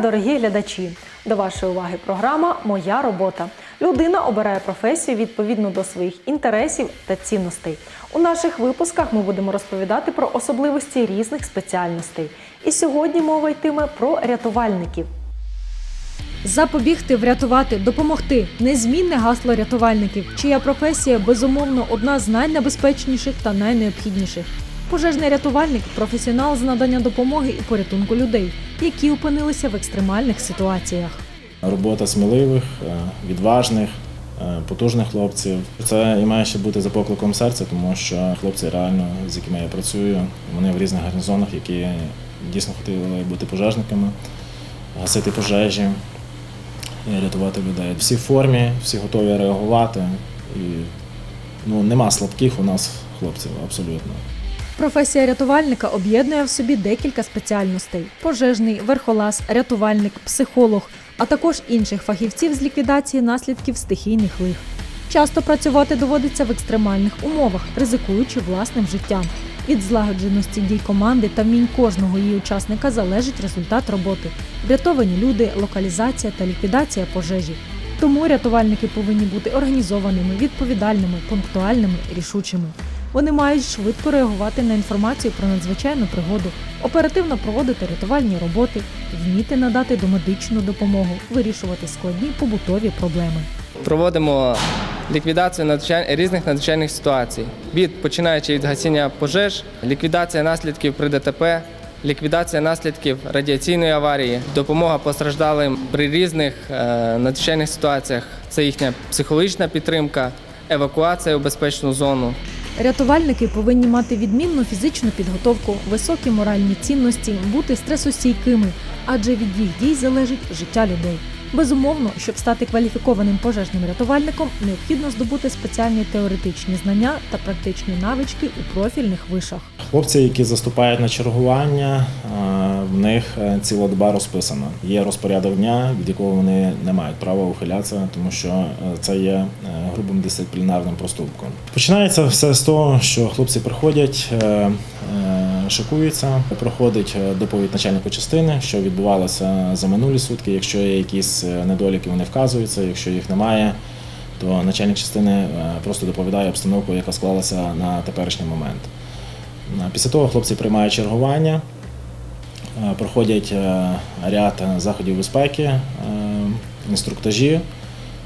дорогі глядачі! До вашої уваги програма Моя робота. Людина обирає професію відповідно до своїх інтересів та цінностей. У наших випусках ми будемо розповідати про особливості різних спеціальностей. І сьогодні мова йтиме про рятувальників. Запобігти, врятувати, допомогти незмінне гасло рятувальників, чия професія безумовно одна з найнебезпечніших та найнеобхідніших. Пожежний рятувальник професіонал з надання допомоги і порятунку людей, які опинилися в екстремальних ситуаціях. Робота сміливих, е, відважних, е, потужних хлопців. Це і має ще бути за покликом серця, тому що хлопці реально, з якими я працюю, вони в різних гарнізонах, які дійсно хотіли бути пожежниками, гасити пожежі, і рятувати людей. Всі в формі, всі готові реагувати. І ну, нема слабких у нас хлопців абсолютно. Професія рятувальника об'єднує в собі декілька спеціальностей: пожежний, верхолаз, рятувальник, психолог, а також інших фахівців з ліквідації наслідків стихійних лих. Часто працювати доводиться в екстремальних умовах, ризикуючи власним життям. Від злагодженості дій команди та вмінь кожного її учасника залежить результат роботи, врятовані люди, локалізація та ліквідація пожежі. Тому рятувальники повинні бути організованими, відповідальними, пунктуальними, рішучими. Вони мають швидко реагувати на інформацію про надзвичайну пригоду, оперативно проводити рятувальні роботи, вміти надати домедичну допомогу, вирішувати складні побутові проблеми. Проводимо ліквідацію надзвичай- різних надзвичайних ситуацій, від починаючи від гасіння пожеж, ліквідація наслідків при ДТП, ліквідація наслідків радіаційної аварії, допомога постраждалим при різних е, надзвичайних ситуаціях. Це їхня психологічна підтримка, евакуація у безпечну зону. Рятувальники повинні мати відмінну фізичну підготовку, високі моральні цінності, бути стресостійкими, адже від їх дій залежить життя людей. Безумовно, щоб стати кваліфікованим пожежним рятувальником, необхідно здобути спеціальні теоретичні знання та практичні навички у профільних вишах. Хлопці, які заступають на чергування, в них е, ціла доба розписана. Є розпорядок дня, від якого вони не мають права ухилятися, тому що е, це є е, грубим дисциплінарним проступком. Починається все з того, що хлопці приходять, шикуються, проходить доповідь начальника частини, що відбувалося за минулі сутки. Якщо є якісь недоліки, вони вказуються. Якщо їх немає, то начальник частини просто доповідає обстановку, яка склалася на теперішній момент. Після того хлопці приймають чергування, проходять е, ряд заходів безпеки, е, інструктажі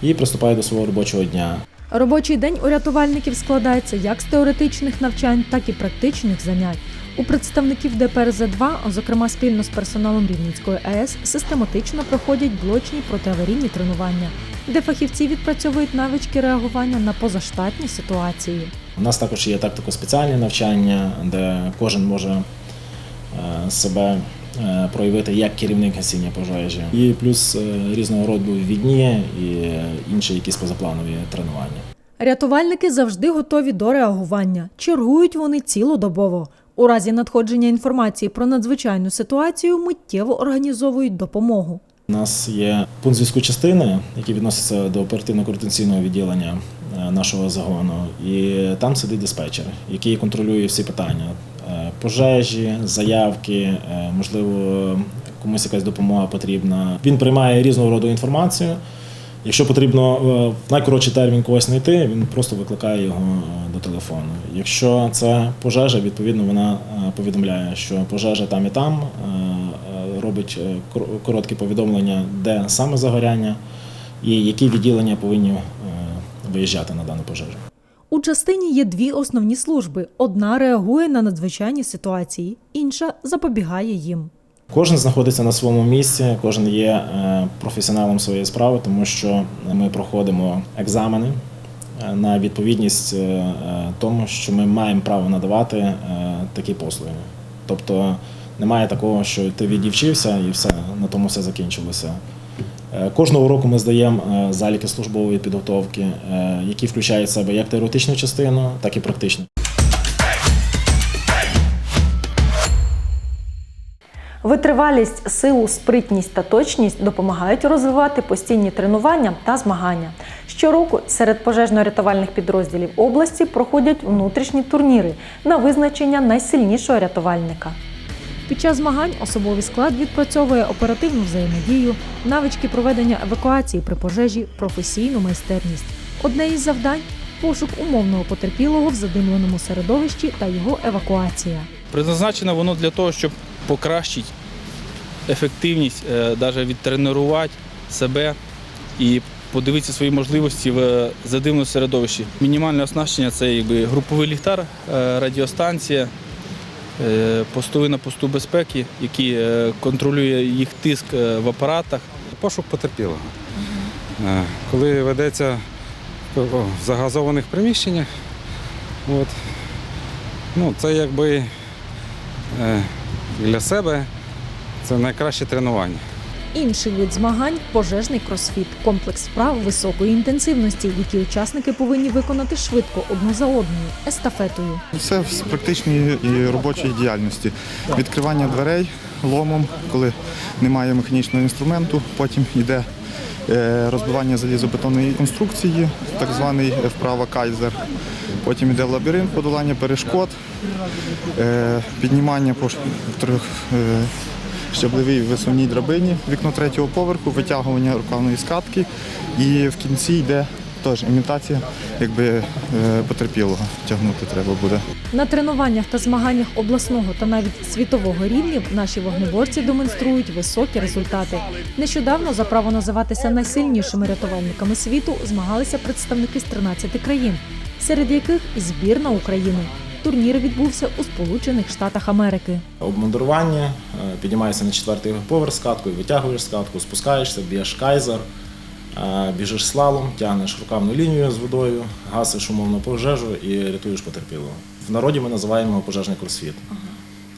і приступають до свого робочого дня. Робочий день у рятувальників складається як з теоретичних навчань, так і практичних занять. У представників ДПРЗ-2, зокрема спільно з персоналом Рівненської АЕС, систематично проходять блочні протиаварійні тренування, де фахівці відпрацьовують навички реагування на позаштатні ситуації. У нас також є тактико-спеціальні навчання, де кожен може е, себе е, проявити як керівник гасіння пожежі. І плюс е, різного роду відні і інші якісь позапланові тренування. Рятувальники завжди готові до реагування. Чергують вони цілодобово. У разі надходження інформації про надзвичайну ситуацію миттєво організовують допомогу. У нас є пункт зв'язку частини, який відноситься до оперативно-координаційного відділення е, нашого загону. І там сидить диспетчер, який контролює всі питання: Е, пожежі, заявки, е, можливо, комусь якась допомога потрібна. Він приймає різного роду інформацію. Якщо потрібно е, в найкоротший термін когось знайти, він просто викликає його е, до телефону. Якщо це пожежа, відповідно вона повідомляє, що пожежа там і там, робить короткі повідомлення, де саме загоряння і які відділення повинні виїжджати на дану пожежу. У частині є дві основні служби: одна реагує на надзвичайні ситуації, інша запобігає їм. Кожен знаходиться на своєму місці, кожен є е, професіоналом своєї справи, тому що ми проходимо екзамени е, на відповідність е, тому, що ми маємо право надавати такі послуги. Тобто немає такого, що ти відівчився і все, на тому все закінчилося. Е, Кожного року ми здаємо е, заліки службової підготовки, е, які включають в себе як теоретичну частину, так і практичну. Витривалість, силу, спритність та точність допомагають розвивати постійні тренування та змагання. Щороку серед пожежно-рятувальних підрозділів області проходять внутрішні турніри на визначення найсильнішого рятувальника. Під час змагань особовий склад відпрацьовує оперативну взаємодію, навички проведення евакуації при пожежі, професійну майстерність. Одне із завдань пошук умовного потерпілого в задимленому середовищі та його евакуація. Предназначено воно для того, щоб покращити ефективність, навіть відтренувати себе і подивитися свої можливості в задимному середовищі. Мінімальне оснащення це якби груповий ліхтар, е, радіостанція, е, постовий на посту безпеки, який е, контролює їх тиск е, в апаратах. Пошук потерпілого. Е, Коли ведеться в загазованих приміщеннях, от, ну, це якби е, для себе це найкраще тренування. Інший вид змагань пожежний кросфіт, комплекс вправ високої інтенсивності, які учасники повинні виконати швидко одну за одною естафетою. Все з практичної і робочої діяльності. Відкривання дверей ломом, коли немає механічного інструменту, потім йде е, розбивання залізобетонної конструкції, так званий е, вправа кайзер. Потім йде лабіринт, подолання перешкод, е, піднімання по щаблевій висувній драбині, вікно третього поверху, витягування рукавної скатки і в кінці йде теж імітація якби, е, потерпілого. Тягнути треба буде. На тренуваннях та змаганнях обласного та навіть світового рівнів наші вогнеборці демонструють високі результати. Нещодавно за право називатися найсильнішими рятувальниками світу змагалися представники з 13 країн, серед яких і збірна України. Турнір відбувся у Сполучених Штатах Америки. Обмундирування, е, піднімаєшся на четвертий поверх скаткою, витягуєш скатку, спускаєшся, б'єш кайзер, е, біжиш слалом, тягнеш рукавну лінію з водою, гасиш умовно пожежу і рятуєш потерпілого. В народі ми називаємо пожежний кросфіт.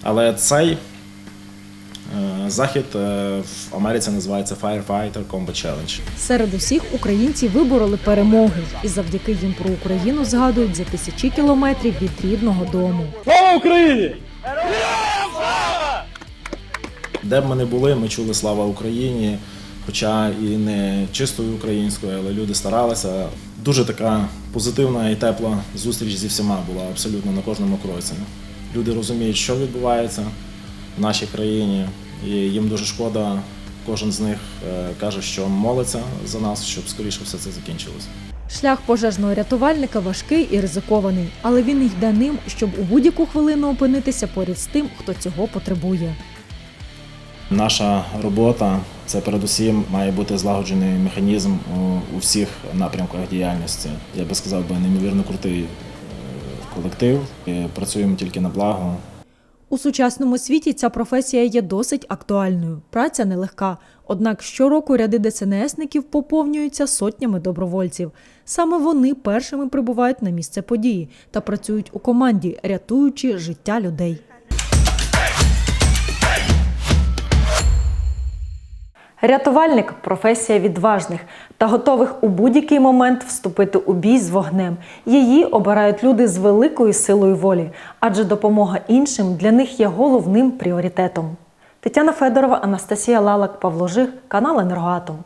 Але цей захід е, в Америці називається Firefighter Combat Challenge. Серед усіх українці вибороли перемоги, і завдяки їм про Україну згадують за тисячі кілометрів від рідного дому. Слава Україні! Де б ми не були, ми чули слава Україні, хоча і не чистою українською, але люди старалися. Дуже така позитивна і тепла зустріч зі всіма була абсолютно на кожному кроці. Люди розуміють, що відбувається в нашій країні, і їм дуже шкода. Кожен з них е, каже, що молиться за нас, щоб скоріше все це закінчилося. Шлях пожежного рятувальника важкий і ризикований, але він йде ним, щоб у будь-яку хвилину опинитися поряд з тим, хто цього потребує. Наша робота це передусім має бути злагоджений механізм у, всіх напрямках діяльності. Я би сказав, би неймовірно крутий е, колектив. І працюємо тільки на благо. У сучасному світі ця професія є досить актуальною. Праця нелегка. Однак щороку ряди ДСНСників поповнюються сотнями добровольців. Саме вони першими прибувають на місце події та працюють у команді, рятуючи життя людей. Рятувальник професія відважних та готових у будь-який момент вступити у бій з вогнем. Її обирають люди з великою силою волі, адже допомога іншим для них є головним пріоритетом. Тетяна Федорова, Анастасія Лалак, Павло Жих, канал Енергоатом.